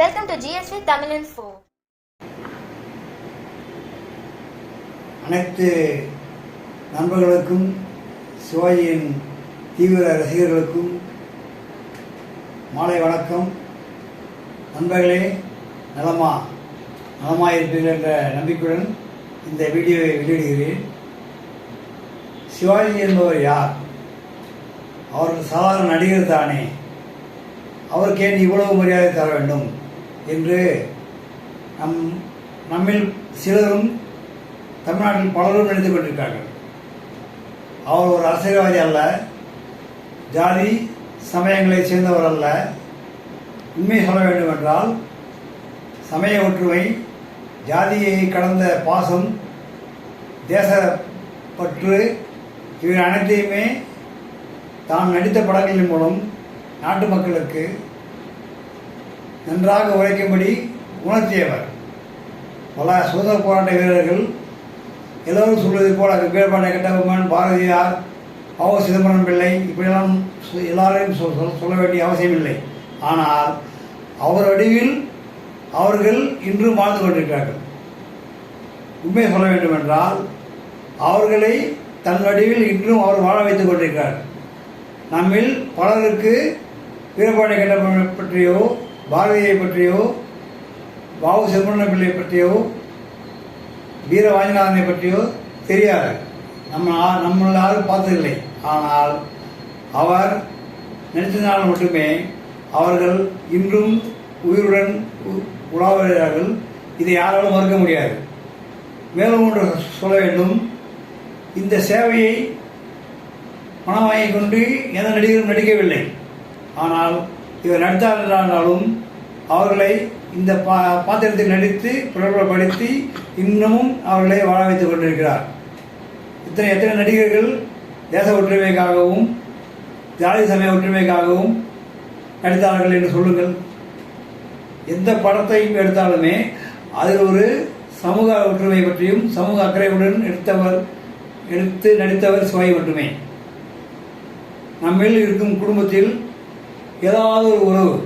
Welcome to GSV Tamil Info. அனைத்து நண்பர்களுக்கும் சிவாஜியின் தீவிர ரசிகர்களுக்கும் மாலை வணக்கம். நண்பர்களே நலமா நலமா இருப்பீர்கள் என்ற நம்பிக்கையுடன் இந்த வீடியோவை வெளியிடுகிறேன். சிவாஜி என்பவர் யார்? அவர் சாதாரண நடிகர் தானே. அவருக்கு ஏன் இவ்வளவு மரியாதை தர வேண்டும்? என்று நம் நம்மில் சிலரும் தமிழ்நாட்டில் பலரும் நினைத்துக் கொண்டிருக்கிறார்கள். அவர் ஒரு அரசியல்வாதி அல்ல ஜாதி சமயங்களைச் சேர்ந்தவர் அல்ல. உண்மை சொல்ல வேண்டும் என்றால் சமய ஒற்றுமை ஜாதியை கடந்த பாசம் தேசப்பற்று இவை அனைத்தையுமே தான் நடித்த படங்களின் மூலம் நாட்டு மக்களுக்கு நன்றாக உழைக்கும்படி உணர்த்தியவர். பல சுதந்திர போராட்ட வீரர்கள் எல்லோரும் சொல்வது போல வீரபாண்டிய கட்டபொம்மன் பாரதியார் அவ சிதம்பரம் பிள்ளை இப்படியெல்லாம் எல்லாரையும் சொ- சொல்ல வேண்டிய அவசியம் இல்லை. ஆனால் அவர் வடிவில் அவர்கள் இன்றும் வாழ்ந்து கொண்டிருக்கிறார்கள். உண்மை சொல்ல வேண்டும் என்றால் அவர்களை தன் வடிவில் இன்றும் அவர் வாழ வைத்துக் கொண்டிருக்கிறார். நம்மில் பலருக்கு வீரபாண்டிய கட்டபொம்மன் பற்றியோ பாரதியை பற்றியோ பாபு சிதம்பரம் பிள்ளை பற்றியோ வீர வாஞ்சிநாதனை பற்றியோ தெரியாது. நம்ம நம்மள யாரும் பார்த்ததில்லை. ஆனால் அவர் நினைத்ததினால் மட்டுமே அவர்கள் இன்றும் உயிருடன் உலாவுகிறார்கள். இதை யாராலும் மறுக்க முடியாது. மேலும் ஒன்று சொல்ல வேண்டும். இந்த சேவையை பணம் வாங்கிக் கொண்டு எந்த நடிகரும் நடிக்கவில்லை. ஆனால் இவர் நடித்தார் என்றாலும் அவர்களை இந்த பா பாத்திரத்தில் நடித்து பிரபலப்படுத்தி இன்னமும் அவர்களை வாழ வைத்துக் கொண்டிருக்கிறார். இத்தனை எத்தனை நடிகர்கள் தேச ஒற்றுமைக்காகவும் ஜாதி சமய ஒற்றுமைக்காகவும் நடித்தார்கள் என்று சொல்லுங்கள். எந்த படத்தையும் எடுத்தாலுமே அதில் ஒரு சமூக ஒற்றுமை பற்றியும் சமூக அக்கறையுடன் எடுத்தவர் எடுத்து நடித்தவர் சுவை மட்டுமே. நம்மில் இருக்கும் குடும்பத்தில் ஏதாவது ஒரு உறவு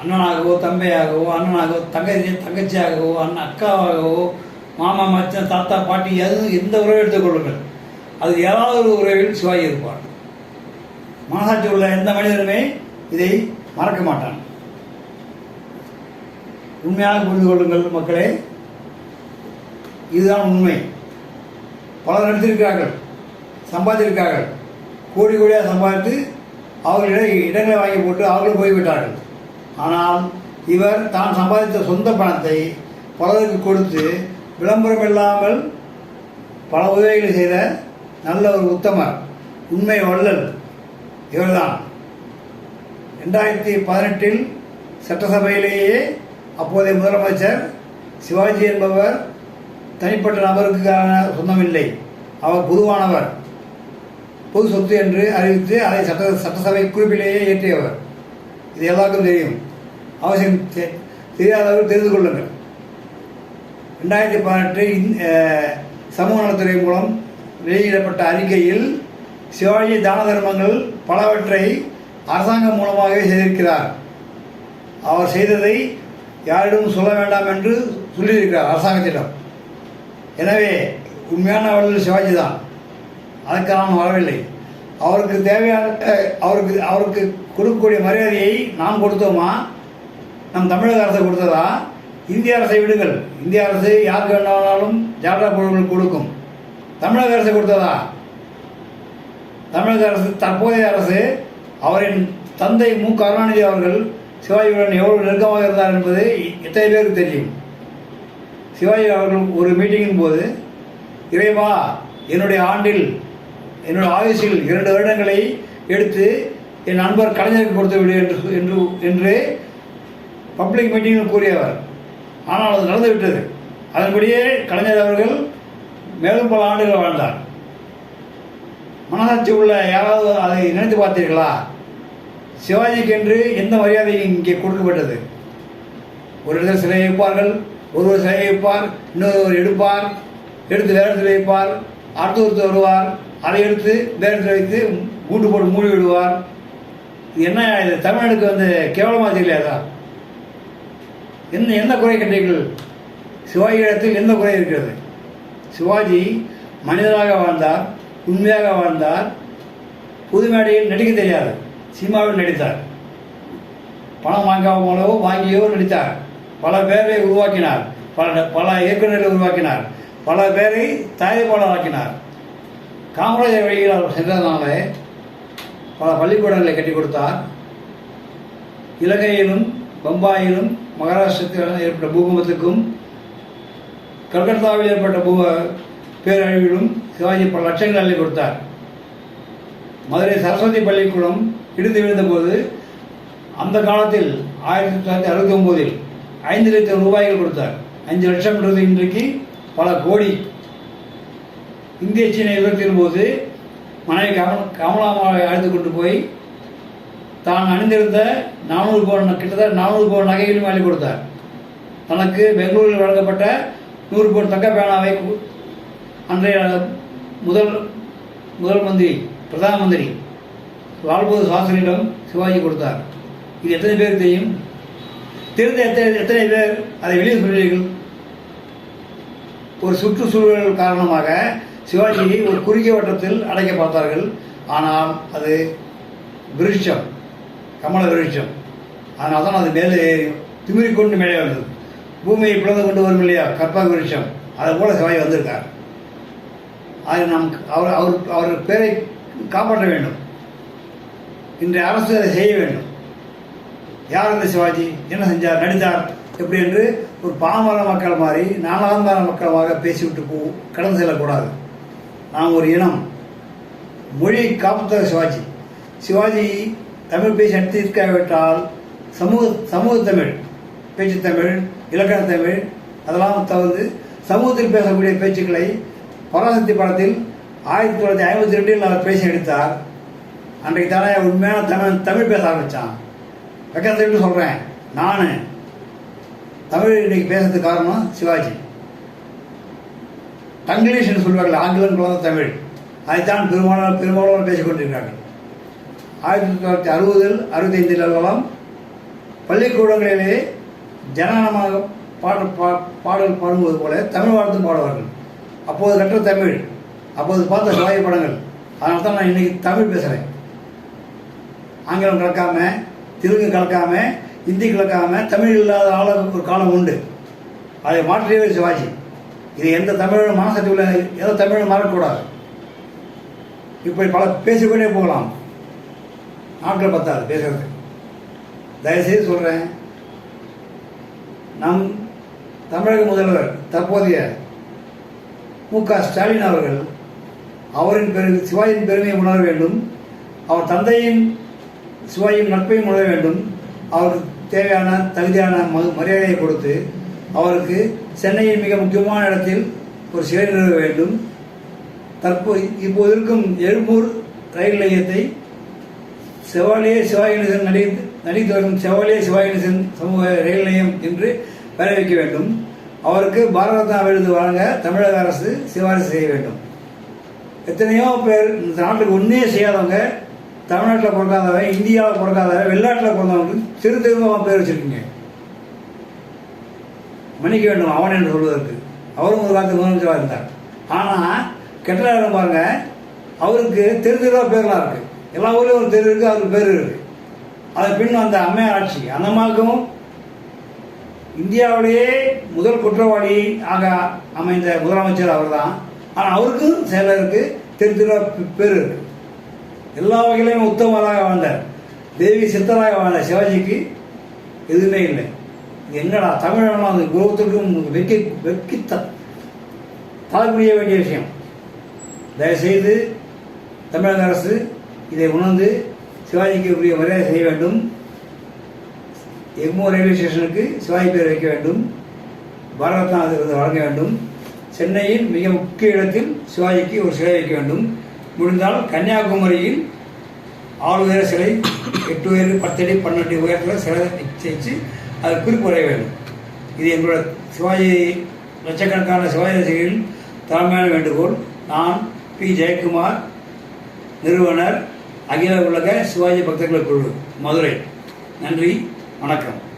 அண்ணனாகவோ தம்பையாகவோ அண்ணனாகவோ தங்கச்சி தங்கச்சியாகவோ அண்ணன் அக்காவாகவோ மாமா மச்சன் தாத்தா பாட்டி எது எந்த உறவை எடுத்துக்கொள்ளுங்கள் அது ஏதாவது ஒரு உறவில் சிவாஜி இருப்பார். மனசாட்சி உள்ள எந்த மனிதனுமே இதை மறக்க மாட்டான். உண்மையாக புரிந்து கொள்ளுங்கள் மக்களே இதுதான் உண்மை. பலர் நடித்திருக்கிறார்கள் சம்பாதித்திருக்கிறார்கள். கோடி கோடியாக சம்பாதித்து அவர்களிடம் இடங்களை வாங்கி போட்டு அவர்கள் போய்விட்டார்கள். ஆனால் இவர் தான் சம்பாதித்த சொந்த பணத்தை பலருக்கு கொடுத்து விளம்பரம் இல்லாமல் பல உதவிகளை செய்த நல்ல ஒரு உத்தமர் உண்மை வள்ளல் இவர்தான். ரெண்டாயிரத்தி பதினெட்டில் சட்டசபையிலேயே அப்போதைய முதலமைச்சர் சிவாஜி என்பவர் தனிப்பட்ட நபருக்கான சொந்தமில்லை. அவர் குருவானவர் பொது சொத்து என்று அறிவித்து அதை சட்ட சட்டசபை குறிப்பிலேயே ஏற்றியவர் இது எல்லாருக்கும் தெரியும். அவசியம் தெ- அளவுக்கு தெரிந்து கொள்ளுங்கள். ரெண்டாயிரத்தி பதினெட்டு சமூக நலத்துறை மூலம் வெளியிடப்பட்ட அறிக்கையில் சிவாஜி தான தர்மங்கள் பலவற்றை அரசாங்கம் மூலமாகவே செய்திருக்கிறார். அவர் செய்ததை யாரிடம் சொல்ல வேண்டாம் என்று சொல்லியிருக்கிறார் அரசாங்கத்திடம். எனவே உண்மையான வள்ளல் சிவாஜி தான். அதற்கு நான் வரவில்லை. அவருக்கு தேவையான அவருக்கு அவருக்கு கொடுக்கக்கூடிய மரியாதையை நாம் கொடுத்தோமா? நம் தமிழக அரசு கொடுத்ததா? இந்திய அரசை விடுங்கள். இந்திய அரசு யாருக்கு வேணாலும் ஜாடா பொருட்கள் கொடுக்கும். தமிழக அரசு கொடுத்ததா? தமிழக அரசு தற்போதைய அரசு அவரின் தந்தை மு. கருணாநிதி அவர்கள் சிவாஜியுடன் எவ்வளவு நெருக்கமாக இருந்தார் என்பது எத்தனை பேருக்கு தெரியும்? சிவாஜி அவர்கள் ஒரு மீட்டிங்கின் போது இறைவா என்னுடைய ஆண்டில் என்னுடைய ஆயுசில் இரண்டு வருடங்களை எடுத்து என் நண்பர் கலைஞருக்கு கொடுத்து விடு என்று என்று என்று பப்ளிக் மீட்டிங்கில் கூறியவர். ஆனால் அது நடந்துவிட்டது. அதன்படியே கலைஞர் அவர்கள் மேலும் பல ஆண்டுகள் வாழ்ந்தார். மனசாட்சி உள்ள யாராவது அதை நினைத்து பார்த்தீர்களா? சிவாஜிக்கு என்று எந்த மரியாதையும் இங்கே கொடுக்கப்பட்டது. ஒரு இடத்தில் சிலை வைப்பார்கள் ஒருவர் சிலை வைப்பார் இன்னொருவர் எடுப்பார் எடுத்து வேறு இடத்தில் வைப்பார் அடுத்த ஒருத்தர் வருவார் அதை எடுத்து வேறு இடத்துல வைத்து கூட்டு போட்டு மூடி விடுவார். என்ன இது தமிழ்நாடுக்கு வந்து கேவலமாக தெரியாதா என்ன என்ன குறை கண்டீர்கள் சிவாஜி இடத்தில் என்ன குறை இருக்கிறது? சிவாஜி மனிதராக வாழ்ந்தார் உண்மையாக வாழ்ந்தார் புது மேடையில் நடிக்க தெரியாது சினிமாவில் நடித்தார். பணம் வாங்காமலோ வாங்கியோ நடித்தார். பல பேரை உருவாக்கினார். பல பல இயக்குநர்களை உருவாக்கினார். பல பேரை தயாரிப்பாளராக்கினார். காமராஜர் வழியில் அவர் சென்றதுனால பல பள்ளிக்கூடங்களை கட்டி கொடுத்தார். இலங்கையிலும் பம்பாயிலும் மகாராஷ்டிரத்தில் ஏற்பட்ட பூகம்பத்துக்கும் கல்கத்தாவில் ஏற்பட்ட பூ பேரழிவிலும் சிவாஜி பல லட்சங்கள் அள்ளி கொடுத்தார். மதுரை சரஸ்வதி பள்ளிக்கூடம் இடிந்து விழுந்தபோது அந்த காலத்தில் ஆயிரத்தி தொள்ளாயிரத்தி அறுபத்தி ஒம்போதில் ஐந்து லட்சம் ரூபாய்கள் கொடுத்தார். அஞ்சு லட்சம்ன்றது இன்றைக்கு பல கோடி. இந்திய சீன யுத்தத்தின் போது மனைவி கமல் கமலாமாவை அழைத்து கொண்டு போய் தான் அணிந்திருந்த நானூறு பவுன் கிட்டத்தட்ட நானூறு பவுன் நகையிலும் வாங்கி கொடுத்தார். தனக்கு பெங்களூரில் வழங்கப்பட்ட நூறு பவுன் தங்க பேனாவை அன்றைய முதல் முதல் மந்திரி பிரதம மந்திரி லால்பகதூர் சாஸ்திரியிடம் சிவாஜி கொடுத்தார். இது எத்தனை பேர் தெரியும்? தெரிந்த எத்தனை எத்தனை பேர் அதை வெளியே சொல்கிறீர்கள்? ஒரு சுற்றுச்சூழல் காரணமாக சிவாஜியை ஒரு குறுகிய வட்டத்தில் அடைக்க பார்த்தார்கள். ஆனால் அது விருட்சம். கமல விருட்சம் அதனால தான் அது மேலே திமிரி கொண்டு மேலே வந்தது. பூமியை பிளந்து கொண்டு வரும் இல்லையா? கற்பக விருட்சம் அதை போல சிவாஜி வந்திருக்கார். அது நாம் அவர் அவர் அவர் பேரை காப்பாற்ற வேண்டும். இன்றைய அரசு அதை செய்ய வேண்டும். யார் இந்த சிவாஜி? என்ன செஞ்சார்? நடித்தார்? எப்படி என்று ஒரு பாமர மக்கள் மாதிரி நாலாந்தார மக்களாக பேசிவிட்டு போ கடந்து செல்லக்கூடாது. நாம் ஒரு இனம். மொழியை காப்பாற்ற சிவாஜி. சிவாஜி தமிழ் பேசி எடுத்திருக்காவிட்டால் சமூக சமூக தமிழ் பேச்சு தமிழ் இலக்கண தமிழ் அதெல்லாம் தவிர்த்து சமூகத்தில் பேசக்கூடிய பேச்சுக்களை பராசக்தி படத்தில் ஆயிரத்தி தொள்ளாயிரத்தி ஐம்பத்தி ரெண்டில் அவர் பேசி எடுத்தார். அன்றைக்கு தானே உண்மையான தமிழ் தமிழ் பேச ஆரம்பித்தான் வெக்கத்துக்கு சொல்கிறேன் நான் தமிழ் இன்னைக்கு பேசுறதுக்கு காரணம் சிவாஜி. தங்கிலீஷ்னு சொல்வார்கள் ஆங்கிலம் குழந்தை தமிழ். அதைத்தான் பெரும்பாலான பெரும்பாலான பேசிக்கொண்டிருக்கிறார்கள் ஆயிரத்தி தொள்ளாயிரத்தி அறுபதில் அறுபத்தைந்தில் எல்லாம் பள்ளிக்கூடங்களிலே ஜனநாயகமாக பாடல் பா பாடல் பாடுவது போல தமிழ் வாழ்த்து பாடுவார்கள் அப்போது கற்ற தமிழ் அப்போது பார்த்த சாய படங்கள். அதனால தான் நான் இன்னைக்கு தமிழ் பேசுகிறேன் ஆங்கிலம் கலக்காம தெலுங்கு கலக்காம ஹிந்தி கலக்காம தமிழ் இல்லாத ஆள ஒரு காலம் உண்டு. அதை மாற்றியவே சிவாஜி. இது எந்த தமிழும் மனசத்தில் உள்ள எதோ தமிழும் மாறக்கூடாது. இப்படி பல பேசிக்கொண்டே போகலாம். நாட்கள் பத்தாது பேசுறது தயவுசெய்து சொல்கிறேன் நம் தமிழக முதல்வர் தற்போதைய மு க ஸ்டாலின் அவர்கள் அவரின் பெரு சிவாயின் பெருமையை உணர வேண்டும். அவர் தந்தையின் சிவாயின் நட்பையும் உணர வேண்டும். அவருக்கு தேவையான தகுதியான ம- மரியாதையை கொடுத்து அவருக்கு சென்னையின் மிக முக்கியமான இடத்தில் ஒரு சிலை நிறுவ வேண்டும். தற்போது இப்போது இருக்கும் எழும்பூர் ரயில் நிலையத்தை செவாலியே சிவாஜி கணேசன் நடி நடித்து வரும் செவாலியே சிவாஜி கணேசன் சமூக ரயில் நிலையம் என்று பெயர் வைக்க வேண்டும். அவருக்கு பாரத ரத்னா விருது வழங்க தமிழக அரசு சிபாரிசு செய்ய வேண்டும். எத்தனையோ பேர் இந்த நாட்டுக்கு ஒன்றே செய்யாதவங்க தமிழ்நாட்டில் பிறக்காதவன் இந்தியாவில் பிறக்காதவன் வெளிநாட்டில் பிறந்தவங்க சிறு திரும்ப பேர் வச்சிருக்கீங்க. மன்னிக்க வேண்டும் அவன் என்று சொல்வதற்கு. அவரும் ஒரு காலத்து முதலமைச்சராக இருந்தார். ஆனால் கெட்ட நேரம் பாருங்க அவருக்கு தெரு தெருவா பேர்லாம் இருக்குது எல்லா ஊர்லேயும் ஒரு தெரு இருக்கு அவருக்கு பேர் இருக்கு. அதை பின் அந்த அம்மையார் ஆட்சி. அந்த அம்மாவுக்கும் இந்தியாவிலேயே முதல் குற்றவாளி ஆக அமைந்த முதலமைச்சர் அவர்தான். ஆனால் அவருக்கும் செயலருக்கு தெரு தெருவா பேர் இருக்கு. எல்லா வகையிலையும் உத்தமராக வாழ்ந்தார். தேவி சித்தராக வாழ்ந்த சிவாஜிக்கு எதுவுமே இல்லை. இது என்னடா தமிழெல்லாம் அந்த குரோகத்திற்கும் வெக்கி வெக்கித்த. தாழ்புரிய வேண்டிய விஷயம். தயவுசெய்து தமிழக அரசு இதை உணர்ந்து சிவாஜிக்கு உரிய மரியாதை செய்ய வேண்டும். எக்மோ ரயில்வே ஸ்டேஷனுக்கு சிவாஜி பேர் வைக்க வேண்டும். பாரத அது வழங்க வேண்டும். சென்னையில் மிக முக்கிய இடத்தில் சிவாஜிக்கு ஒரு சிலை வைக்க வேண்டும். முடிந்தால் கன்னியாகுமரியில் ஆறு உயர சிலை எட்டு உயர் பத்தடி பன்னெண்டு உயரத்தில் சிலை நிச்சயித்து அது குறிப்பு வரைய வேண்டும். இது எங்களோட சிவாஜி லட்சக்கணக்கான சிவாஜி ரசிகர்களின் தலைமையான வேண்டுகோள். நான் பி. ஜெயக்குமார் நிறுவனர் அகில உலக சிவாஜி பக்தர்கள் குழு மதுரை. நன்றி. வணக்கம்.